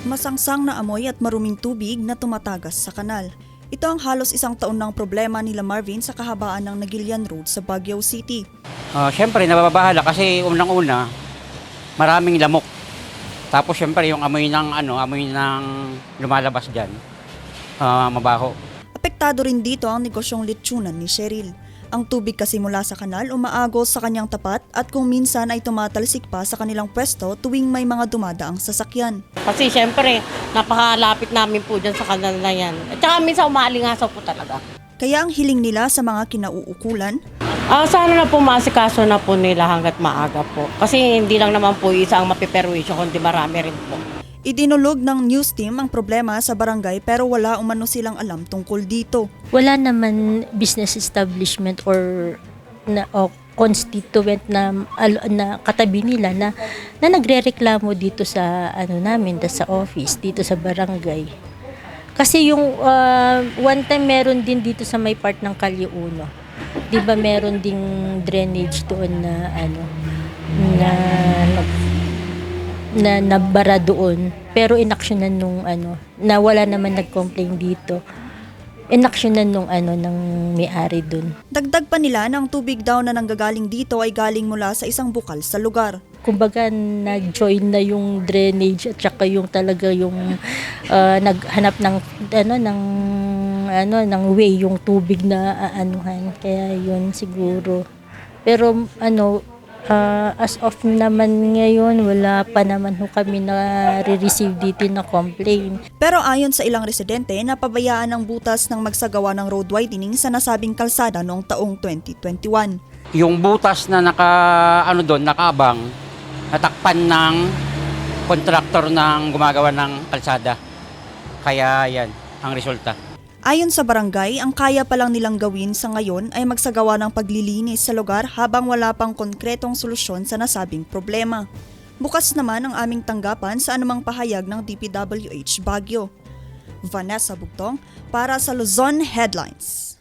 Masangsang na amoy at maruming tubig na tumatagas sa kanal. Ito ang halos isang taon ng problema nila Marvin sa kahabaan ng Nagilian Road sa Baguio City. Ah, Siyempre, nababahala kasi unang-una, maraming lamok. Tapos siyempre yung amoy ng ano, amoy ng lumalabas diyan. mabaho. Apektado rin dito ang negosyong litsunan ni Cheryl. Ang tubig kasi mula sa kanal umaagos sa kanyang tapat at kung minsan ay tumatalsik pa sa kanilang pwesto tuwing may mga dumadaang sasakyan. Kasi syempre, napakalapit namin po dyan sa kanal na yan. At saka minsan umaalingasaw po talaga. Kaya ang hiling nila sa mga kinauukulan, Ah, sana na po masikaso na po nila hanggat maaga po. Kasi hindi lang naman po isa ang mapiperwisyo, kundi marami rin po. Idinulog ng news team ang problema sa barangay pero wala umano silang alam tungkol dito. wala naman business establishment or na o constituent na na katabi nila na na nagrereklamo dito sa ano namin sa office dito sa barangay. Kasi yung ah, one time meron din dito sa may part ng Kalye Uno. 'Di ba meron ding drainage doon na ano na nag- na nabara doon pero inaksyonan nung ano na wala naman nag-complain dito inaksyonan nung ano ng may-ari dun. Dagdag pa nila na ang tubig daw na nanggagaling dito ay galing mula sa isang bukal sa lugar. Kumbaga nag-join na yung drainage at saka yung talaga yung ah, naghanap ng ano ng ano ng way yung tubig na aanuhan kaya yun siguro. Pero ano ah, as of naman ngayon wala pa naman ho kami na receive dito na complaint. Pero ayon sa ilang residente, napabayaan ang butas ng magsagawa ng road widening sa nasabing kalsada noong taong 2021. Yung butas na naka ano doon, nakabang, natakpan ng kontraktor ng gumagawa ng kalsada. Kaya yan ang resulta. Ayon sa barangay, ang kaya pa lang nilang gawin sa ngayon ay magsagawa ng paglilinis sa lugar habang wala pang konkretong solusyon sa nasabing problema. Bukas naman ang aming tanggapan sa anumang pahayag ng DPWH Baguio. Vanessa Bugtong para sa Luzon Headlines.